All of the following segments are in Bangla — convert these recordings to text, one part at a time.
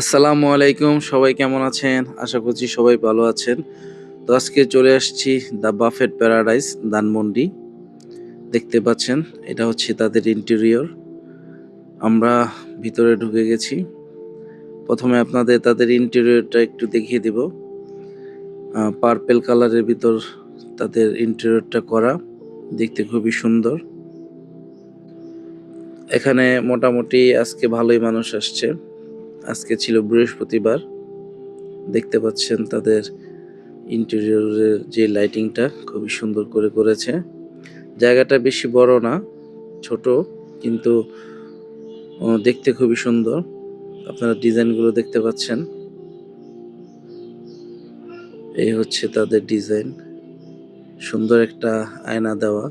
আসসালামু আলাইকুম, সবাই কেমন আছেন? আশা করছি সবাই ভালো আছেন। তো আজকে চলে আসছি দ্য বাফেট প্যারাডাইস, ধানমন্ডি। দেখতে পাচ্ছেন, এটা হচ্ছে তাদের ইন্টেরিয়র আমরা ভিতরে ঢুকে গেছি। প্রথমে আপনাদের তাদের ইন্টেরিয়রটা একটু দেখিয়ে দেব। পার্পেল কালারের ভিতর তাদের ইন্টেরিয়রটা করা। দেখতে খুবই সুন্দর। এখানে মোটামুটি আজকে ভালোই মানুষ আসছে। আজকে ছিল বৃহস্পতিবার। দেখতে পাচ্ছেন তাদের ইন্টেরিয়রের যে লাইটিংটা খুবই সুন্দর করে করেছে। জায়গাটা বেশি বড় না, ছোট, কিন্তু দেখতে খুবই সুন্দর। আপনারা ডিজাইনগুলো দেখতে পাচ্ছেন। এই হচ্ছে তাদের ডিজাইন। সুন্দর একটা আয়না দেওয়া।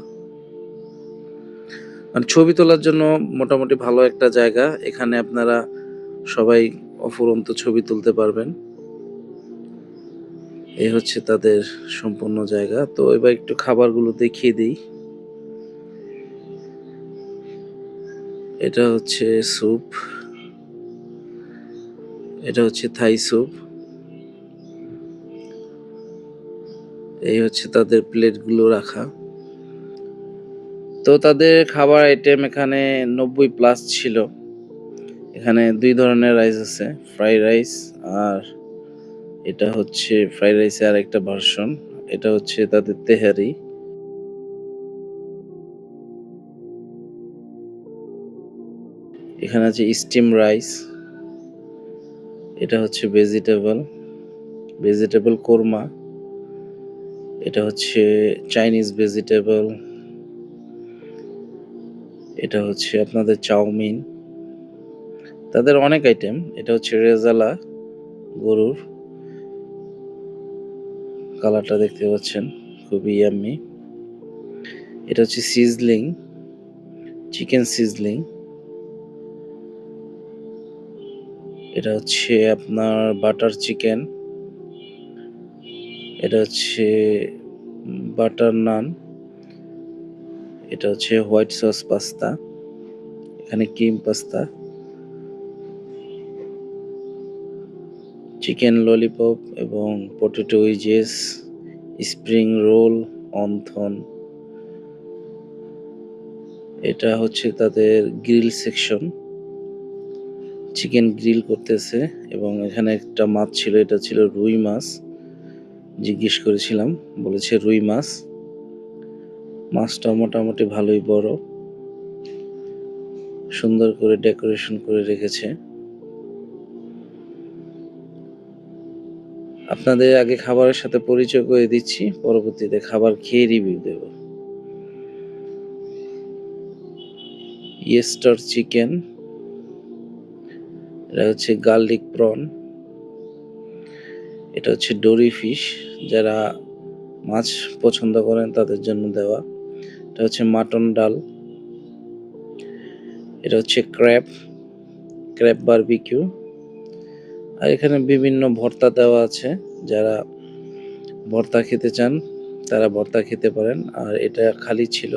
আর ছবি তোলার জন্য মোটামুটি ভালো একটা জায়গা। এখানে আপনারা সবাই অফুরন্ত ছবি তুলতে পারবেন। এই হচ্ছে তাদের সম্পূর্ণ জায়গা। তো এবার একটু খাবারগুলো দেখিয়ে দিই। এটা হচ্ছে স্যুপ। এটা হচ্ছে থাই স্যুপ। এই হচ্ছে তাদের প্লেটগুলো রাখা। তো তাদের খাবার আইটেম এখানে নব্বই প্লাস ছিল। এখানে দুই ধরনের রাইস আছে ফ্রাইড রাইস আর এটা হচ্ছে ফ্রাইড রাইসের আর একটা ভার্সন এটা হচ্ছে তাদের তেহারি। এখানে আছে স্টিম রাইস এটা হচ্ছে ভেজিটেবল ভেজিটেবল কোরমা এটা হচ্ছে চাইনিজ ভেজিটেবল এটা হচ্ছে আপনাদের চাউমিন। তাদের অনেক আইটেম এটা হচ্ছে রেজালা, গরুর। কালারটা দেখতে পাচ্ছেন, খুবই ইয়াম্মি এটা হচ্ছে সিজলিং চিকেন সিজলিং এটা হচ্ছে আপনার বাটার চিকেন এটা হচ্ছে বাটার নান এটা হচ্ছে হোয়াইট সস পাস্তা এখানে ক্রিম পাস্তা চিকেন ললিপপ এবং potato wedges spring roll wonton এটা হচ্ছে তাদের গ্রিল সেকশন চিকেন গ্রিল করতেছে এবং এখানে একটা মাছ ছিল, এটা ছিল রুই মাছ। জিজ্ঞেস করেছিলাম, বলেছে রুই মাছ। মাছটা মোটামুটি ভালোই বড়। সুন্দর করে ডেকোরেশন করে রেখেছে। আপনাদের আগে খাবারের সাথে পরিচয় করে দিচ্ছি। পরবর্তীতে খাবার খেয়ে রিভিউ দেব। ইয়েস্টার চিকেন এটা হচ্ছে গার্লিক প্রন এটা হচ্ছে ডোরি ফিশ যারা মাছ পছন্দ করেন তাদের জন্য দেওয়া। এটা হচ্ছে মাটন ডাল, এটা হচ্ছে ক্র্যাপ ক্র্যাপ বারবিকিউ আর এখানে বিভিন্ন ভর্তা দেওয়া আছে। যারা ভর্তা খেতে চান, তারা ভর্তা খেতে পারেন। আর এটা খালি ছিল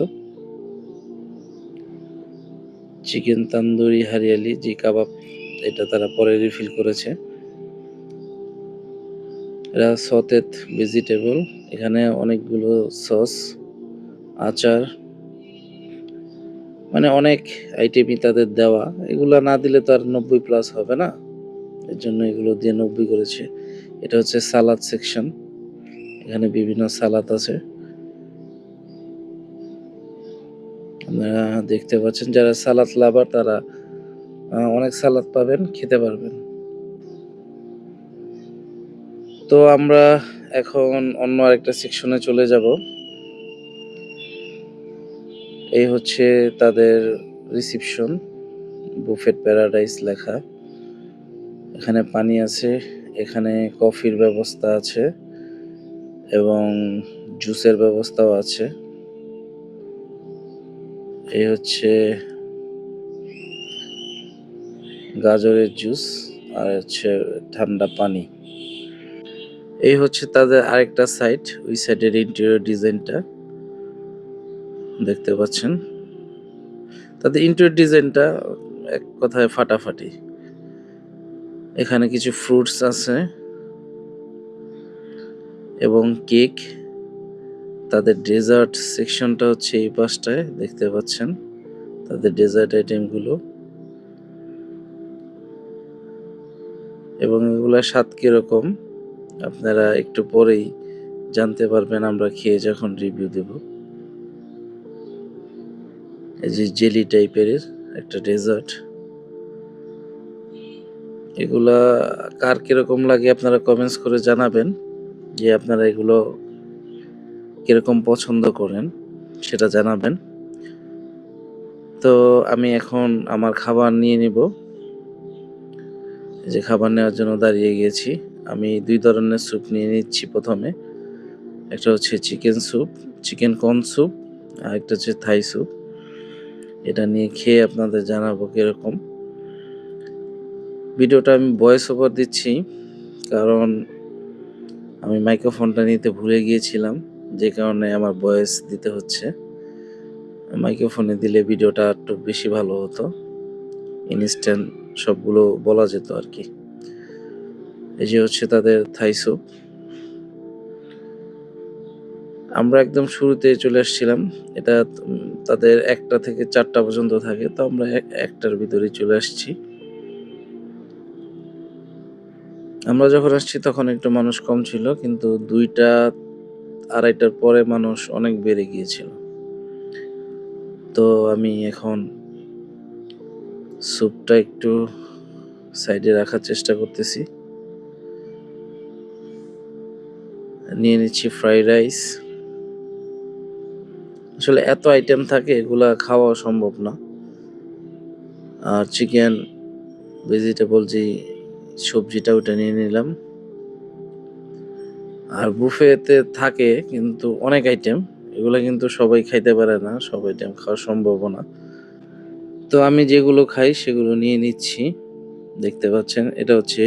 চিকেন তান্দুরি হারিয়ালি, যে কাবাব এটা তারা পরে রিফিল করেছে। এরা সতেত ভেজিটেবল এখানে অনেকগুলো সস আচার মানে অনেক আইটেমই তাদের দেওয়া। এগুলো না দিলে তো আর নব্বই প্লাস হবে না। এর জন্য এগুলো দিয়ে নব্বই করেছে। এটা হচ্ছে সালাদ সেকশন এখানে বিভিন্ন সালাদ আছে। আপনারা দেখতে পাচ্ছেন, যারা সালাদ লাভার, তারা অনেক সালাদ পাবেন, খেতে পারবেন। তো আমরা এখন অন্য আরেকটা সেকশনে চলে যাব। এই হচ্ছে তাদের রিসিপশন বুফেট প্যারাডাইস লেখা। এখানে পানি আছে, এখানে কফির ব্যবস্থা আছে এবং জুসের ব্যবস্থাও আছে। এই হচ্ছে গাজরের জুস আর হচ্ছে ঠান্ডা পানি। এই হচ্ছে তাদের আরেকটা সাইড ওই সাইডের ইন্টেরিয়র ডিজাইনটা। দেখতে পাচ্ছেন? তাদের ইন্টেরিয়র ডিজাইনটা এক কথায় ফাটাফাটি। এখানে কিছু ফ্রুটস আছে এবং কেক তাদের ডেজার্ট সেকশনটা হচ্ছে এই পাশটায়, দেখতে পাচ্ছেন? তাদের ডেজার্ট আইটেমগুলো এবং এগুলা স্বাদ কীরকম? আপনারা একটু পরেই জানতে পারবেন, আমরা খেয়ে যখন রিভিউ দেব। এই যে জেলি টাইপের একটা ডেজার্ট এগুলা কার কীরকম লাগে আপনারা কমেন্টস করে জানাবেন, যে আপনারা এগুলো কীরকম পছন্দ করেন, সেটা জানাবেন। তো আমি এখন আমার খাবার নিয়ে নিব। যে খাবার নেওয়ার জন্য দাঁড়িয়ে গিয়েছি আমি দুই ধরনের স্যুপ নিয়ে নিচ্ছি প্রথমে। একটা হচ্ছে chicken soup chicken corn soup আর একটা হচ্ছে থাই স্যুপ এটা নিয়ে খেয়ে আপনাদের জানাব কীরকম। ভিডিওটা আমি ভয়েস ওভার দিচ্ছি, কারণ আমি মাইক্রোফোনটা নিতে ভুলে গিয়েছিলাম, যে কারণে আমার ভয়েস দিতে হচ্ছে। মাইক্রোফোনে দিলে ভিডিওটা একটু বেশি ভালো হতো ইনস্ট্যান্ট সবগুলো বলা যেত আর কি। এই যে হচ্ছে তাদের থাই আমরা একদম শুরুতে চলে আসছিলাম, এটা তাদের একটা থেকে চারটা পর্যন্ত থাকে, তো আমরা একটার ভিতরেই চলে আসছি। আমরা যখন আসছি তখন একটু মানুষ কম ছিল, কিন্তু দুইটা আড়াইটার পরে মানুষ অনেক বেড়ে গিয়েছিল। তো আমি এখন স্যুপটা একটু সাইডে রাখার চেষ্টা করতেছি। নিয়ে নিচ্ছি ফ্রাইড রাইস। আসলে এত আইটেম থাকে, এগুলা খাওয়া সম্ভব না। আর চিকেন, ভেজিটেবল যে সবজিটা ওটা নিয়ে নিলাম। আর বুফেতে থাকে কিন্তু অনেক আইটেম এগুলো কিন্তু সবাই খাইতে পারে না, সব আইটেম খাওয়া সম্ভব না। তো আমি যেগুলো খাই সেগুলো নিয়ে নিচ্ছি। দেখতে পাচ্ছেন, এটা হচ্ছে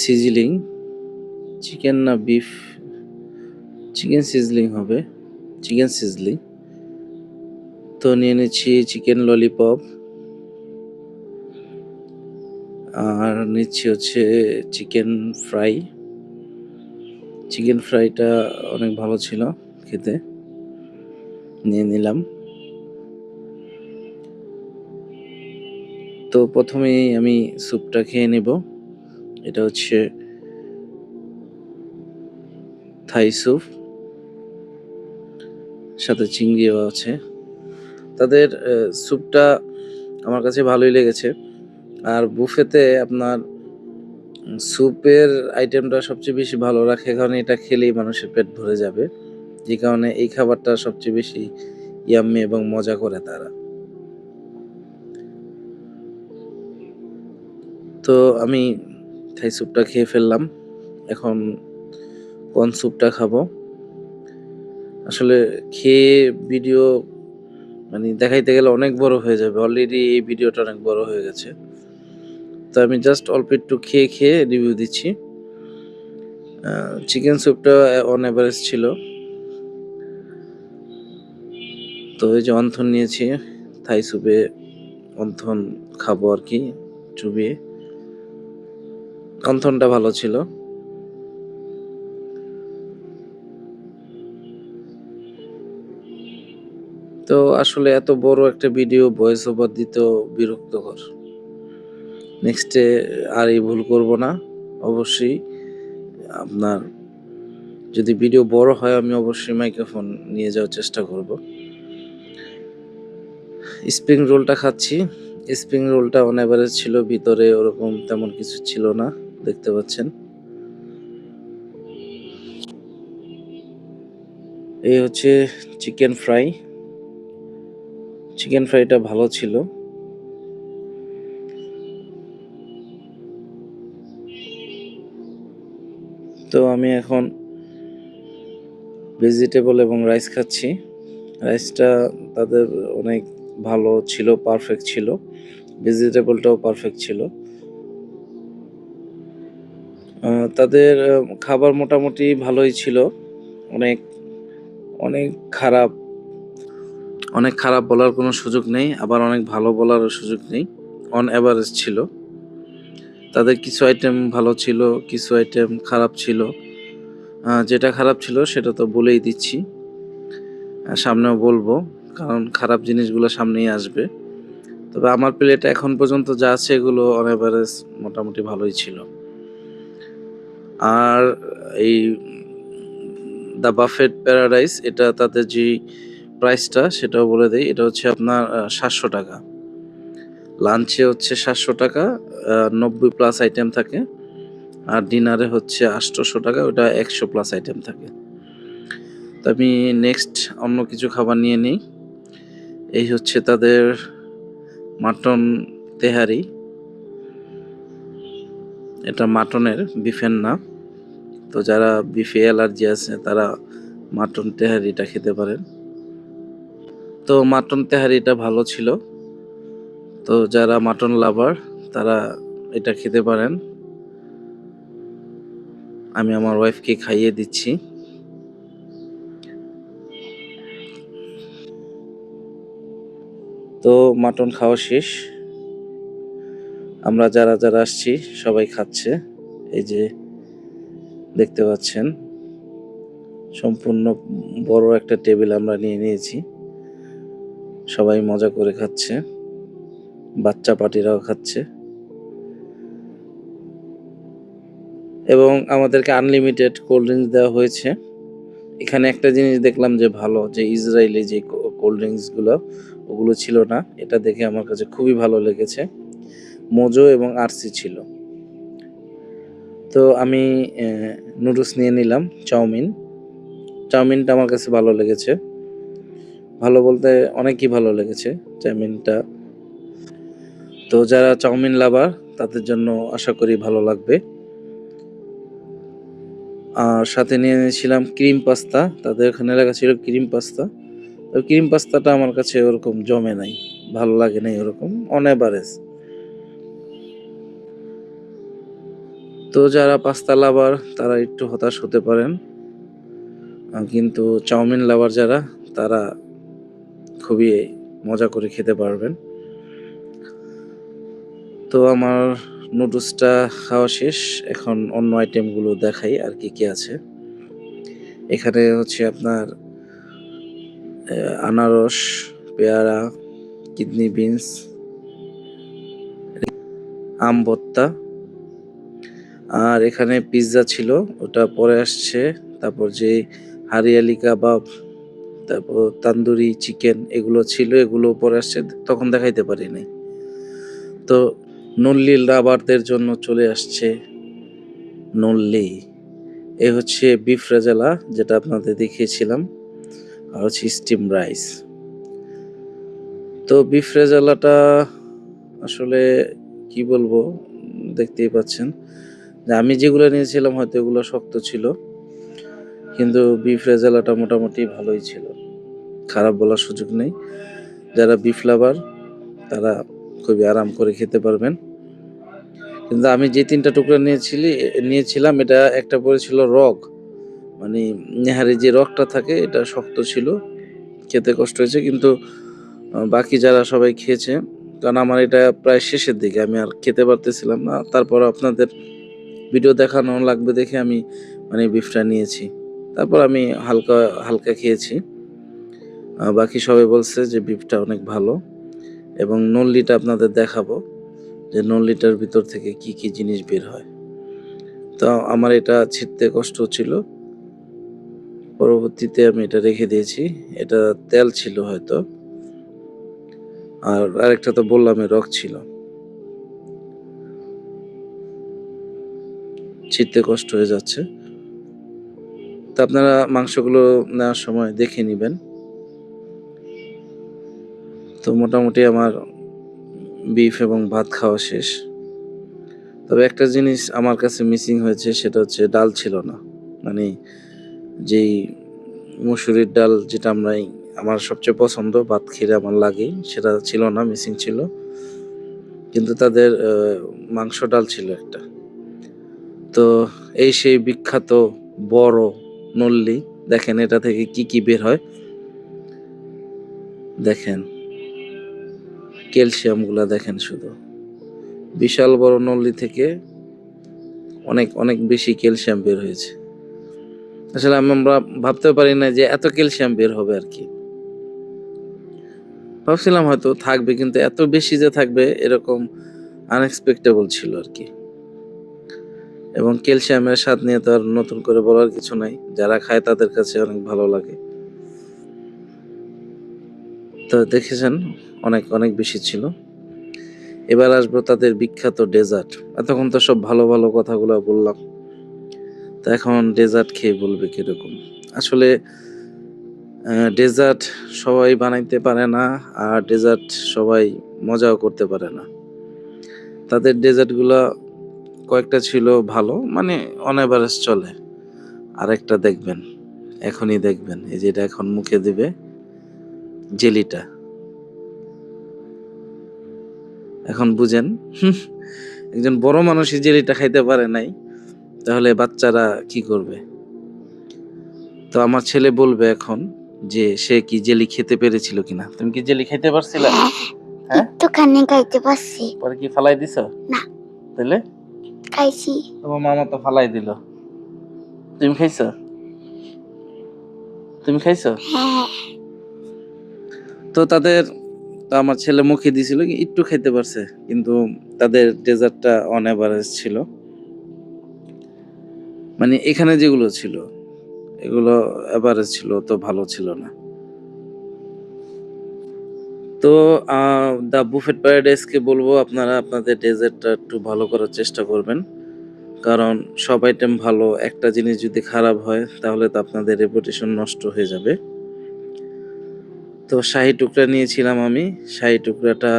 সিজলিং চিকেন না বিফ চিকেন সিজলিং হবে চিকেন সিজলিং তো নিয়ে নিচ্ছি চিকেন ললিপপ আর নিচ্ছি হচ্ছে চিকেন ফ্রাই। চিকেন ফ্রাইটা অনেক ভালো ছিল খেতে। নিয়ে নিলাম। তো প্রথমেই আমি স্যুপটা খেয়ে নেব। এটা হচ্ছে থাই স্যুপ। সাথে চিংড়িও আছে। তাদের স্যুপটা আমার কাছে ভালোই লেগেছে। আর বুফেতে আপনার স্যুপের আইটেমটা সবচেয়ে বেশি ভালো রাখে, কারণ এটা খেলেই মানুষের পেট ভরে যাবে। যে কারণে এই খাবারটা সবচেয়ে বেশি ইয়াম্মি এবং মজা করে তারা। তো আমি থাই স্যুপটা খেয়ে ফেললাম। এখন কর্ন স্যুপটা খাব। আসলে খেয়ে ভিডিও মানে দেখাইতে গেলে অনেক বড় হয়ে যাবে। অলরেডি এই ভিডিওটা অনেক বড় হয়ে গেছে। তো আমি জাস্ট অল্প একটু খেয়ে খেয়ে রিভিউ দিচ্ছি। চিকেন স্যুপটা অন এভারেজ ছিল। তো এই যে অন্থন নিয়েছি থাই স্যুপে অন্থন খাব আর কি, চুবিয়ে। অন্থনটা ভালো ছিল। তো আসলে এত বড় একটা ভিডিও ভয়েস ওভার দিতেও বিরক্তকর। নেক্সটে আর এই ভুল করব না। অবশ্যই আপনার যদি ভিডিও বড় হয়, আমি অবশ্যই মাইক্রোফোন নিয়ে যাওয়ার চেষ্টা করব। স্প্রিং রোলটা খাচ্ছি। স্প্রিং রোলটা অন এভারেজ ছিল, ভিতরে ওরকম তেমন কিছু ছিল না, দেখতে পাচ্ছেন। এই হচ্ছে চিকেন ফ্রাই চিকেন ফ্রাইটা ভালো ছিল। তো আমি এখন ভেজিটেবল এবং রাইস খাচ্ছি। রাইসটা তাদের অনেক ভালো ছিল পারফেক্ট ছিল। ভেজিটেবলটাও পারফেক্ট ছিল। তাদের খাবার মোটামুটি ভালোই ছিল। অনেক অনেক খারাপ অনেক খারাপ বলার কোনো সুযোগ নেই। আবার অনেক ভালো বলারও সুযোগ নেই। অন অ্যাভারেজ ছিল। তাদের কিছু আইটেম ভালো ছিল, কিছু আইটেম খারাপ ছিল। যেটা খারাপ ছিল সেটা তো বলেই দিচ্ছি। সামনেও বলব, কারণ খারাপ জিনিসগুলো সামনেই আসবে। তবে আমার প্লেটে এখন পর্যন্ত যা আছে এগুলো অন অ্যাভারেজ মোটামুটি ভালোই ছিল। আর এই দ্য বাফেট প্যারাডাইস এটা তাদের যে প্রাইসটা সেটাও বলে দেই, এটা হচ্ছে আপনার সাতশো টাকা। লাঞ্চে হচ্ছে সাতশো টাকা নব্বই প্লাস আইটেম থাকে। আর ডিনারে হচ্ছে আটশোশো টাকা, ওটা একশো প্লাস আইটেম থাকে। তো আমি নেক্সট অন্য কিছু খাবার নিয়ে নিই। এই হচ্ছে তাদের মাটন তেহারি। এটা মাটনের বিফের না তো যারা বিফে অ্যালার্জি আছে, তারা মাটন তেহারিটা খেতে পারেন। তো মাটন তেহারিটা ভালো ছিল। তো যারা মাটন লাভার, তারা এটা খেতে পারেন। আমি আমার ওয়াইফকে খাইয়ে দিচ্ছি। তো মাটন খাওয়া শেষ। আমরা যারা যারা আসছি, সবাই খাচ্ছে। এই যে দেখতে পাচ্ছেন, সম্পূর্ণ বড় একটা টেবিল আমরা নিয়ে নিয়েছি। সবাই মজা করে খাচ্ছে। বাচ্চা পার্টিরাও খাচ্ছে। এবং আমাদেরকে আনলিমিটেড কোল্ড ড্রিঙ্কস দেওয়া হয়েছে। এখানে একটা জিনিস দেখলাম যে ভালো, যে ইসরায়েলি যে কোল্ড ড্রিঙ্কসগুলো ওগুলো ছিল না। এটা দেখে আমার কাছে খুবই ভালো লেগেছে। মোজো এবং আরসি ছিল। তো আমি নুডলস নিয়ে নিলাম, চাউমিন। চাউমিনটা আমার কাছে ভালো লেগেছে। ভালো বলতে অনেকই ভালো লেগেছে চাউমিনটা। তো যারা চাউমিন লাভার, তাদের জন্য আশা করি ভালো লাগবে। আর সাথে নিয়ে নিয়েছিলাম ক্রিম পাস্তা, তাদের এখানে লেখা ছিল ক্রিম পাস্তা। তো ক্রিম পাস্তাটা আমার কাছে ওরকম জমে নাই, ভালো লাগে নাই ওরকম অন তো যারা পাস্তা লাভার, তারা একটু হতাশ হতে পারেন। কিন্তু চাউমিন লাভার যারা, তারা খুবই মজা করে খেতে পারবেন। তো আমার নুডলসটা খাওয়া শেষ। এখন অন্য আইটেমগুলো দেখাই আর কি কি আছে। এখানে হচ্ছে আপনার আনারস, পেয়ারা, কিডনি বিনস, আম আর এখানে পিৎজা ছিল, ওটা পরে আসছে। তারপর যে হারিয়ালি কাবাব তারপর তান্দুরি, চিকেন, এগুলো ছিল, এগুলো পরে আসছে, তখন দেখাইতে পারিনি তো নল্লি রাবারদের জন্য চলে আসছে নল্লি। এ হচ্ছে বিফ রেজালা, যেটা আপনাদের দেখিয়েছিলাম, আর হচ্ছে স্টিম রাইস। তো বিফ রেজালাটা আসলে কি বলব, দেখতেই পাচ্ছেন। যে আমি যেগুলো নিয়েছিলাম, হয়তো এগুলো শক্ত ছিল, কিন্তু বিফ রেজালাটা মোটামুটি ভালোই ছিল। খারাপ বলার সুযোগ নেই। যারা বিফ লাভার, তারা খুবই আরাম করে খেতে পারবেন। কিন্তু আমি যে তিনটা টুকরা নিয়েছিলি, নিয়েছিলাম, এটা একটা পড়েছিল রগ। মানে নেহারি যে রগটা থাকে, এটা শক্ত ছিল। খেতে কষ্ট হয়েছে, কিন্তু বাকি যারা সবাই খেয়েছে, কারণ আমার এটা প্রায় শেষের দিকে, আমি আর খেতে পারতেছিলাম না। তারপর আপনাদের ভিডিও দেখানো লাগবে দেখে আমি মানে বিফটা নিয়েছি। তারপর আমি হালকা হালকা খেয়েছি। বাকি সবাই বলছে যে বিফটা অনেক ভালো। এবং নল্লিটা আপনাদের দেখাবো যে নল্লিটার ভিতর থেকে কি কি জিনিস বের হয়। তো আমার এটা ছিটতে কষ্ট ছিল। পরবর্তীতে আমি এটা রেখে দিয়েছি। এটা তেল ছিল হয়তো। আর আরেকটা তো বললাম রক ছিল। ছিটতে কষ্ট হয়ে যাচ্ছে। তা আপনারা মাংসগুলো নেওয়ার সময় দেখে নেবেন। তো মোটামুটি আমার বিফ এবং ভাত খাওয়া শেষ। তবে একটা জিনিস আমার কাছে মিসিং হয়েছে, সেটা হচ্ছে ডাল ছিল না। মানে যেই মুসুরির ডাল যেটা আমরা আমার সবচেয়ে পছন্দ, ভাত খেলে আমার লাগে, সেটা ছিল না মিসিং ছিল। কিন্তু তাদের মাংস ডাল ছিল একটা। তো এই সেই বিখ্যাত বড় নল্লি, দেখেন এটা থেকে কি কি বের হয়? দেখেন। ক্যালসিয়ামগুলা দেখেন শুধু। বিশাল বড় নল্লি থেকে অনেক অনেক বেশি ক্যালসিয়াম বের হয়েছে। আসলে আমরা ভাবতে পারি না যে এত ক্যালসিয়াম বের হবে আর কি। ভাবছিলাম হয়তো থাকবে, কিন্তু এত বেশি যে থাকবে এরকম আনএক্সপেক্টেবল ছিল আর কি। এবং ক্যালসিয়ামের স্বাদ নিয়ে তো আর নতুন করে বলার কিছু নাই। যারা খায় তাদের কাছে অনেক ভালো লাগে। তো দেখেছেন, অনেক অনেক বেশি ছিল। এবার আসব তাদের বিখ্যাত ডেজার্ট। এতক্ষণ তো সব ভালো ভালো কথাগুলো বললাম। তো এখন ডেজার্ট খেয়ে বলবে কীরকম? আসলে ডেজার্ট সবাই বানাইতে পারে না, আর ডেজার্ট সবাই মজাও করতে পারে না। তাদের ডেজার্টগুলো কয়েকটা ছিল ভালো মানে অন চলে। আরেকটা দেখবেন, এখনই দেখবেন, এই যেটা এখন মুখে দিবে। জেলিটা। এখন বুঝেন একজন বড় মানুষই জেলিটা খাইতে পারে নাই তাহলে বাচ্চারা কি করবে? তো আমার ছেলে বলবে এখন যে সে কি জেলি খেতে পেরেছিল কিনা। তুমি কি জেলি খেতে পারছিলা? হ্যাঁ? একটুখানি খাইতে পারছি। পরে কি ফালাই দিছ? না। তাহলে খাইছি। তোমার মামা তো ফালাই দিল। তুমি খাইছ? তুমি খাইছো? হ্যাঁ। তো তাদের, তো আমার ছেলে মুখে দিছিল একটু খেতে পারছে, কিন্তু তাদের ডেজার্টটা অন ছিল। মানে এখানে যেগুলো ছিল, এগুলো এভারেজ ছিল, তো ভালো ছিল না। তো দ্য বুফেট প্যারাডাইসকে বলব আপনারা, আপনাদের ডেজার্টটা একটু ভালো করার চেষ্টা করবেন। কারণ সব আইটেম ভালো, একটা জিনিস যদি খারাপ হয়, তাহলে তো আপনাদের রেপুটেশন নষ্ট হয়ে যাবে। তো শাহি টুকরা নিয়েছিলাম আমি। শাহি টুকরাটা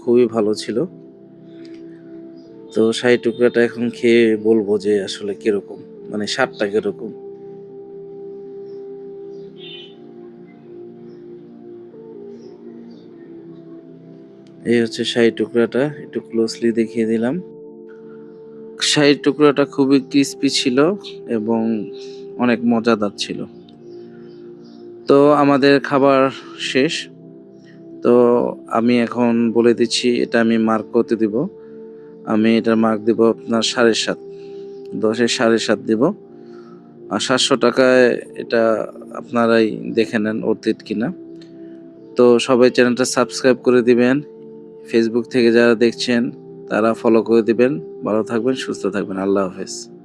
খুবই ভালো ছিল। তো শাহি টুকরাটা এখন খেয়ে বলব যে আসলে কীরকম মানে স্বাদটা কীরকম। এই হচ্ছে শাহি টুকরাটা, একটু ক্লোজলি দেখিয়ে দিলাম। শাহি টুকরাটা খুবই ক্রিস্পি ছিল এবং অনেক মজাদার ছিল। তো আমাদের খাবার শেষ। তো আমি এখন বলে দিচ্ছি, এটা আমি মার্ক করতে দিব। আমি এটা মার্ক দিব আপনার সাড়ে সাত। দশের সাড়ে সাত দিব। আর সাতশো টাকায় এটা আপনারাই দেখে নেন অর্থিত কিনা। তো সবাই চ্যানেলটা সাবস্ক্রাইব করে দিবেন। ফেসবুক থেকে যারা দেখছেন, তারা ফলো করে দিবেন। ভালো থাকবেন, সুস্থ থাকবেন। আল্লাহ হাফেজ।